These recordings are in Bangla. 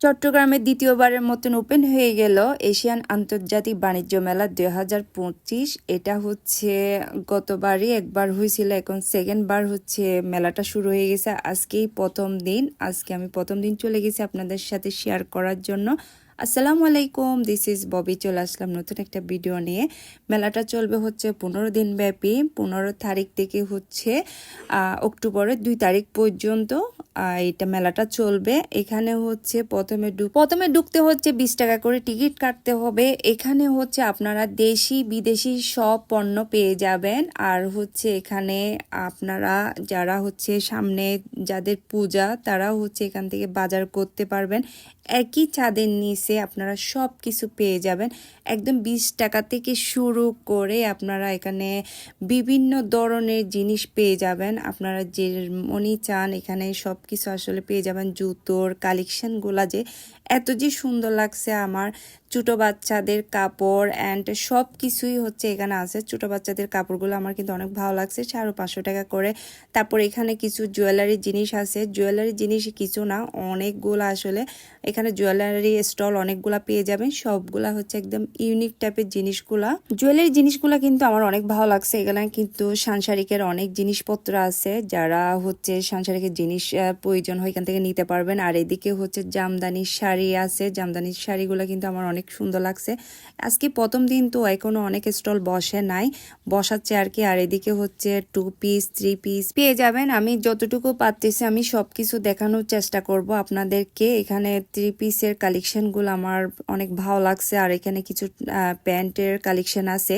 চট্টগ্রামে দ্বিতীয়বারের মতন ওপেন হয়ে গেল এশিয়ান আন্তর্জাতিক বাণিজ্য মেলা দুই হাজার পঁচিশ। এটা হচ্ছে গতবারই একবার হয়েছিল, এখন সেকেন্ড বার হচ্ছে মেলাটা শুরু হয়ে গেছে। আজকেই প্রথম দিন, আজকে আমি প্রথম দিন চলে গেছি আপনাদের সাথে শেয়ার করার জন্য। আসসালামু আলাইকুম দিস ইজ ববি, চলে আসলাম নতুন একটা ভিডিও নিয়ে। মেলাটা চলবে হচ্ছে পনেরো দিন ব্যাপী। পনেরো তারিখ থেকে হচ্ছে অক্টোবরের দুই তারিখ পর্যন্ত এটা মেলাটা চলবে। এখানে হচ্ছে প্রথমে প্রথমে ঢুকতে হচ্ছে বিশ টাকা করে টিকিট কাটতে হবে। এখানে হচ্ছে আপনারা দেশি, বিদেশি সব পণ্য পেয়ে যাবেন। আর হচ্ছে এখানে আপনারা যারা হচ্ছে সামনে যাদের পূজা তারা হচ্ছে এখান থেকে বাজার করতে পারবেন। একই ছাদের নিচে আপনারা সব কিছু পেয়ে যাবেন। একদম বিশ টাকা থেকে শুরু করে আপনারা এখানে বিভিন্ন ধরনের জিনিস পেয়ে যাবেন। আপনারা যে মনি চান এখানে সব কিছু আসলে পেয়ে যাবেন। জুতোর কালেকশনগুলা যে এত যে সুন্দর লাগছে আমার। ছোটো বাচ্চাদের কাপড় অ্যান্ড সব কিছুই হচ্ছে এখানে আছে। ছোটো বাচ্চাদের কাপড়গুলো আমার কিন্তু অনেক ভালো লাগছে চারো পাঁচশো টাকা করে। তারপর এখানে কিছু জুয়েলারি জিনিস আছে। জুয়েলারি জিনিস কিছু না, অনেকগুলো আসলে এখানে জুয়েলারি স্টল অনেকগুলা পেয়ে যাবেন। সবগুলা হচ্ছে একদম ইউনিক টাইপের জিনিসগুলা। জুয়েলারি জিনিসগুলা কিন্তু আমার অনেক ভালো লাগছে। এখানে কিন্তু সাংসারিকের অনেক জিনিসপত্র আছে। যারা হচ্ছে সাংসারিকের জিনিস প্রয়োজন হয় এখান থেকে নিতে পারবেন। আর এদিকে হচ্ছে জামদানির শাড়ি আছে। জামদানির শাড়িগুলো কিন্তু আমার অনেক সুন্দর লাগছে। আজকে প্রথম দিন তো এখনও অনেক স্টল বসে নাই। বসাচ্ছে আর কি আর এদিকে হচ্ছে টু পিস থ্রি পিস পেয়ে যাবেন। আমি যতটুকু পারতেছি আমি সবকিছু দেখানোর চেষ্টা করব আপনাদেরকে। এখানে থ্রি পিসের কালেকশনগুলো আমার অনেক ভালো লাগছে। আর এখানে কিছু প্যান্টের কালেকশন আছে।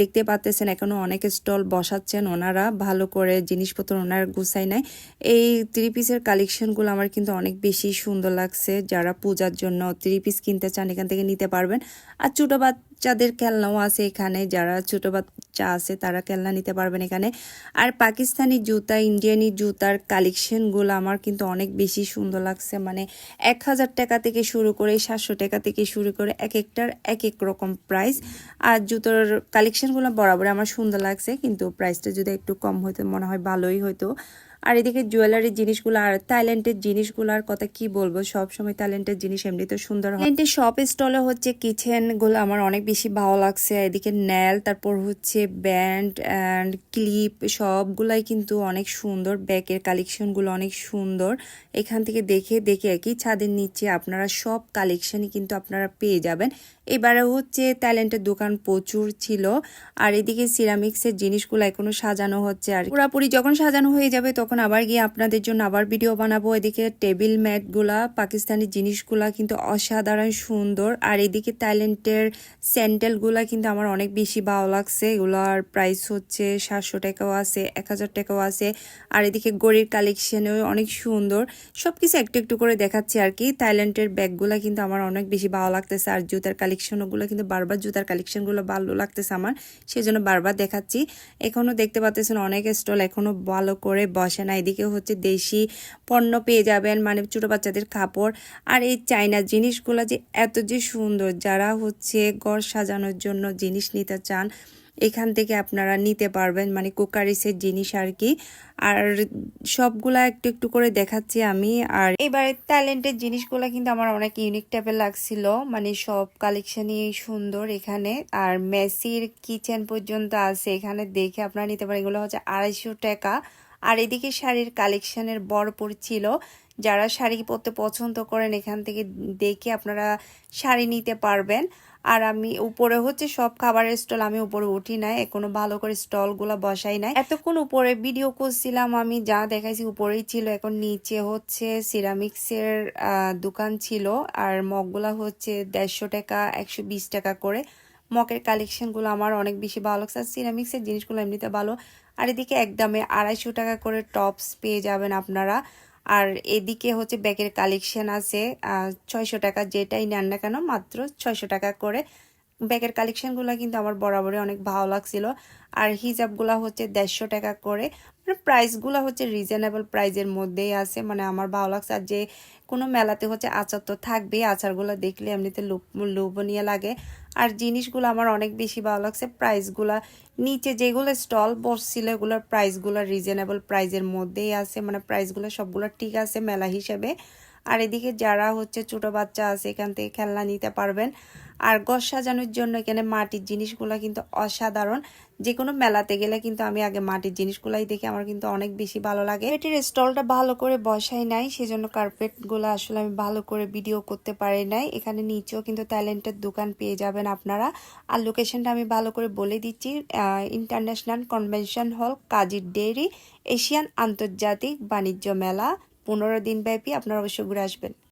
দেখতে পাচ্তেছেন এখনও অনেক স্টল বসাচ্ছেন ওনারা। ভালো করে জিনিসপত্র ওনার গুছাই নাই এই থ্রি পিসের কালেকশনগুলো আমার কিন্তু অনেক বেশি সুন্দর লাগছে। যারা পূজার জন্য থ্রি পিস কিনতে চান এখান থেকে নিতে পারবেন। আর ছোটো বাচ্চাদের খেলনাও আছে এখানে, যারা ছোট বাচ্চা আছে তারা খেলনা নিতে পারবেন এখানে। আর পাকিস্তানি জুতা, ইন্ডিয়ানি জুতার কালেকশনগুলো আমার কিন্তু অনেক বেশি সুন্দর লাগছে। মানে এক হাজার টাকা থেকে শুরু করে সাতশো টাকা থেকে শুরু করে এক একটার এক এক রকম প্রাইস আর জুতোর কালেকশনগুলো বরাবর আমার সুন্দর লাগছে, কিন্তু প্রাইসটা যদি একটু কম হতো মনে হয় ভালোই হতো আর এদিকে জুয়েলারি জিনিসগুলো, আর থাইল্যান্ডের জিনিসগুলোর কথা কি বলব? সব সময় থাইল্যান্ডের জিনিস এমনিতে সুন্দর হয়। থাইল্যান্ডের শপ স্টলে হচ্ছে কিচেনগুলো আমার অনেক বেশি ভালো লাগছে। এদিকে নেল, তারপর হচ্ছে ব্যান্ড অ্যান্ড ক্লিপ সবগুলাই কিন্তু অনেক সুন্দর। ব্যাগের কালেকশনগুলো অনেক সুন্দর। এখান থেকে দেখে দেখে একই ছাদের নিচে আপনারা সব কালেকশনই কিন্তু আপনারা পেয়ে যাবেন। এবারে হচ্ছে ট্যালেন্টের দোকান প্রচুর ছিল। আর এদিকে সিরামিক্সের জিনিসগুলো এখনও সাজানো হচ্ছে আর পুরাপুরি যখন সাজানো হয়ে যাবে তখন আবার গিয়ে আপনাদের জন্য আবার ভিডিও বানাবো। এদিকে টেবিল ম্যাটগুলা, পাকিস্তানি জিনিসগুলা কিন্তু অসাধারণ সুন্দর। আর এদিকে ট্যালেন্টের স্যান্ডেলগুলা কিন্তু আমার অনেক বেশি ভালো লাগছে। এগুলার প্রাইস হচ্ছে সাতশো টাকাও আছে, এক হাজার টাকাও আছে। আর এদিকে গড়ির কালেকশনেও অনেক সুন্দর। সব কিছু একটু একটু করে দেখাচ্ছি আর কি। থাইল্যান্ডের ব্যাগগুলা কিন্তু আমার অনেক বেশি ভালো লাগতেছে। আর জুতার কালেকশনগুলো কিন্তু বারবার জুতার কালেকশনগুলো ভালো লাগতেছে আমার। সেই জন্য বারবার দেখাচ্ছি। এখনও দেখতে পাচ্ছেন অনেক স্টল এখনও ভালো করে বসে না। এদিকে হচ্ছে দেশি পণ্য পেয়ে যাবেন মানে ছোটো বাচ্চাদের কাপড়। আর এই চাইনার জিনিসগুলো যে এত যে সুন্দর, যারা হচ্ছে ঘর সাজানোর জন্য জিনিস নিতে চান, এখান থেকে আপনারা নিতে পারবেন মানে কুকারিসের জিনিস আর কি। আর সবগুলা একটু একটু করে দেখাচ্ছি আমি, আর এবারে ট্যালেন্টের জিনিসগুলো কিন্তু আমার অনেক ইউনিক টাইপের লাগছিল মানে সব কালেকশনই সুন্দর এখানে। আর মেসির কিচেন পর্যন্ত আছে, এখানে দেখে আপনারা নিতে পারেন। এগুলো হচ্ছে আড়াইশো টাকা। আর এদিকে শাড়ির কালেকশনের ভরপুর ছিল। যারা শাড়ি পরতে পছন্দ করেন, এখান থেকে দেখে আপনারা শাড়ি নিতে পারবেন। আর আমি উপরে হচ্ছে সব খাবারের স্টল, আমি উপরে উঠি নাই, এখনও ভালো করে স্টলগুলো বসাই নাই। এতক্ষণ উপরে ভিডিও করছিলাম আমি, যা দেখাইছি উপরেই ছিল। এখন নিচে হচ্ছে সিরামিক্সের দোকান ছিল। আর মগগুলা হচ্ছে দেড়শো টাকা, একশো বিশ টাকা করে। মকের কালেকশনগুলো আমার অনেক বেশি ভালো। লাগছে আর সিরামিক্সের জিনিসগুলো এমনিতে ভালো। আর এদিকে একদমে আড়াইশো টাকা করে টপস পেয়ে যাবেন আপনারা। আর এদিকে হচ্ছে ব্যাগের কালেকশন আছে ছয়শো টাকা যেটাই নেন না কেন, মাত্র ছয়শো টাকা করে ব্যাগের কালেকশনগুলো কিন্তু আমার বরাবরই অনেক ভালো লাগছিল। আর হিজাবগুলো হচ্ছে দেড়শো টাকা করে। মানে প্রাইসগুলো হচ্ছে রিজনেবল প্রাইজের মধ্যেই আছে। মানে আমার ভালো লাগছে। আর যে কোনো মেলাতে হচ্ছে আচার তো থাকবেই। আচারগুলো দেখলে এমনিতে লোভ লোভনীয় লাগে। আর জিনিসগুলো আমার অনেক বেশি ভালো লাগছে। প্রাইসগুলো নিচে যেগুলো স্টল বসছিল, এগুলোর প্রাইসগুলো রিজনেবল প্রাইজের মধ্যেই আছে। মানে প্রাইসগুলো সবগুলো ঠিক আছে মেলা হিসেবে। আর এদিকে যারা হচ্ছে ছোট বাচ্চা আছে, এখান থেকে খেলনা নিতে পারবেন। আর ঘর সাজানোর জন্য এখানে মাটির জিনিসগুলো কিন্তু অসাধারণ। যে কোনো মেলাতে গেলে কিন্তু আমি আগে মাটির জিনিসগুলাই দেখে, আমার কিন্তু অনেক বেশি ভালো লাগে। এটির স্টলটা ভালো করে বসাই নাই, সেজন্য কার্পেটগুলো আসলে আমি ভালো করে ভিডিও করতে পারি নাই। এখানে নিচেও কিন্তু ট্যালেন্টের দোকান পেয়ে যাবেন আপনারা। আর লোকেশনটা আমি ভালো করে বলে দিচ্ছি ইন্টারন্যাশনাল কনভেনশন হল কাজীর ডেইরি এশিয়ান আন্তর্জাতিক বাণিজ্য মেলা। পনেরো দিন ব্যাপী আপনারা অবশ্যই ঘুরে আসবেন।